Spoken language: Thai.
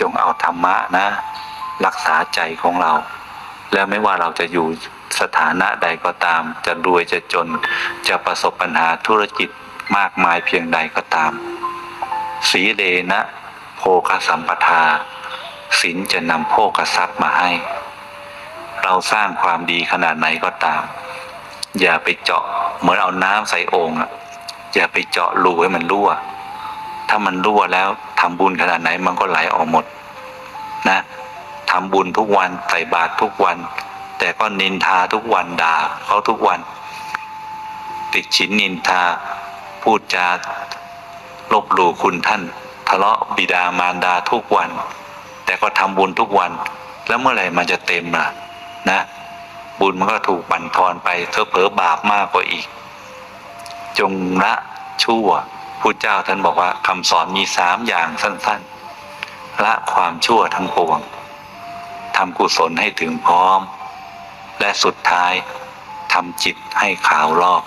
จงเอาธรรมะนะ รักษาใจของเรา แล้วไม่ว่าเราจะอยู่สถานะใดก็ตาม จะรวยจะจนจะประสบปัญหาธุรกิจมากมายเพียงใดก็ตาม สีเดนะ โภคสัมปทาศีลจะนำโภคทรัพย์มาให้ เราสร้างความดีขนาดไหนก็ตาม อย่าไปเจาะเหมือนเอาน้ำใส่โอ่งอะอย่าไปเจาะรูให้มันรั่ว ถ้ามันรั่วแล้ว ทำบุญขนาดไหนมันก็ไหลออกหมดนะทำบุญทุกวันใส่บาตรทุกวัน แต่ก็นินทาทุกวันด่าเขาทุกวัน ติดฉินนินทาพูดจาลบหลู่คุณท่าน ทะเลาะบิดามารดาทุกวัน แต่ก็ทำบุญทุกวัน แล้วเมื่อไหร่มันจะเต็มล่ะนะ บุญมันก็ถูกบั่นทอนไปเธอเผลอบาปมากกว่าอีก จงละชั่ว พุทธเจ้าท่านบอกว่าคำสอนมีสามอย่างสั้นๆ ละความชั่วทั้งปวงทำกุศลให้ถึงพร้อม และสุดท้ายทำจิตให้ขาวรอบ